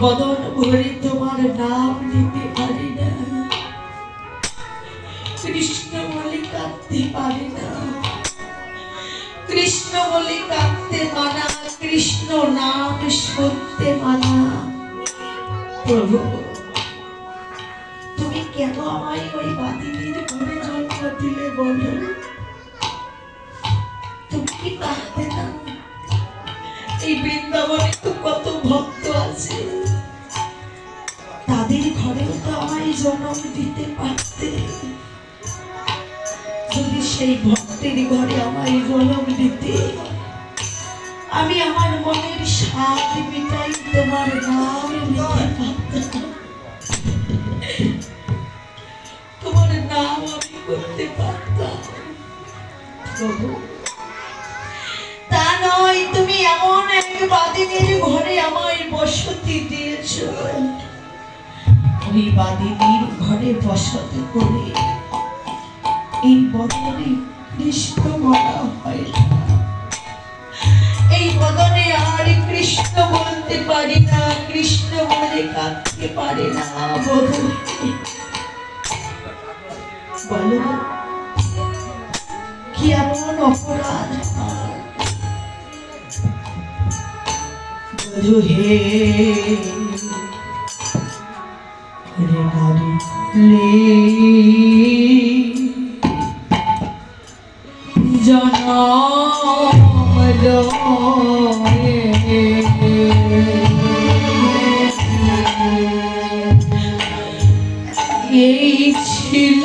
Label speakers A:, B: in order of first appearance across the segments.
A: বদন ভরে তোমার নাম নিতে পারি না। কৃষ্ণ বলে কাঁদতে পারি না। কৃষ্ণ বলে কাঁদতে মানা, কৃষ্ণ নাম সত্যে মানা। প্রভু, তুমি কেন আমায় ওই বাদিনীর ঘরে জন্ম দিলে বলো? তুমি কি পারতে না? এই বৃন্দাবনে তো কত ভক্ত আছে। জন্ম দিতে পারতে। যদি সেই ভক্তের ঘরে আমায় জন্ম দিতে, আমি আমার মনের স্বাদ মিটাই তোমার নাম নিতে তোমার নাম আমি করতে পারতাম। তা নয়, তুমি এমন এক বাদিনীর ঘরে আমায় বসতি দিয়েছ। ওই ঘরে বসতি করে। এই বদনে কৃষ্ণ বলা হয়। এই বদনে আর কৃষ্ণ বলতে পারি না, কৃষ্ণ বলে কাঁদতে পারে না বদনে বলো কি এমন অপরাধ? হে এই ছিল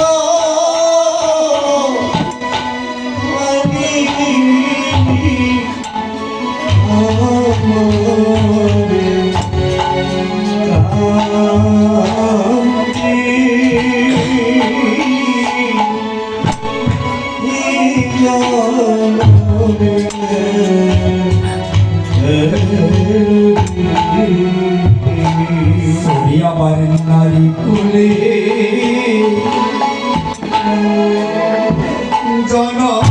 B: নারী কুলে জনম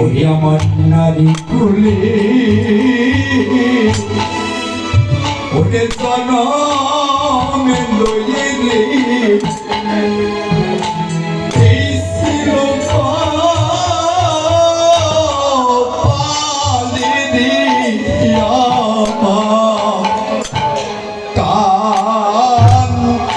B: ওই আমার নারী কুলে ওরে জনমে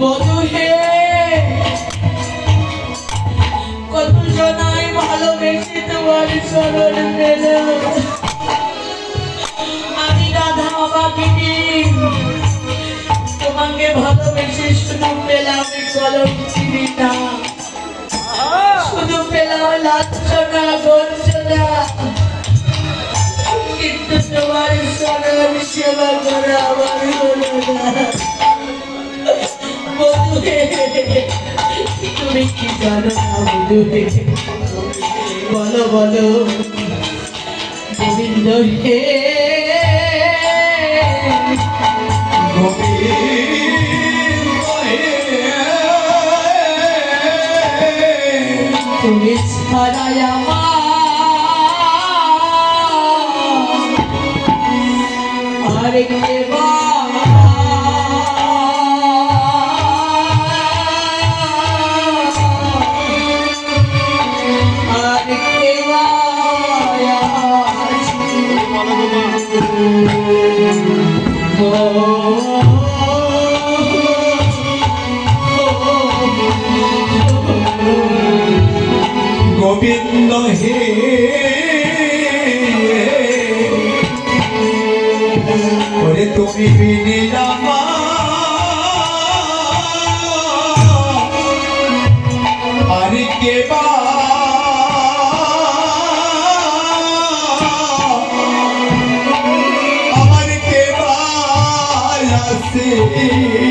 A: বধু হে। কত জনাই ভালোবেসে তোমার শরণ পেল আমি রাধা পেলাম গঞ্জনা কিন্তু তোমার শরণ সেবা করা আমার বন্ধুরে বলো বলো। গোবিন্দ হে। তুমি ছাড়াই আমার।
B: গোবিন্দ হে। তুমি বিনি আর
C: sim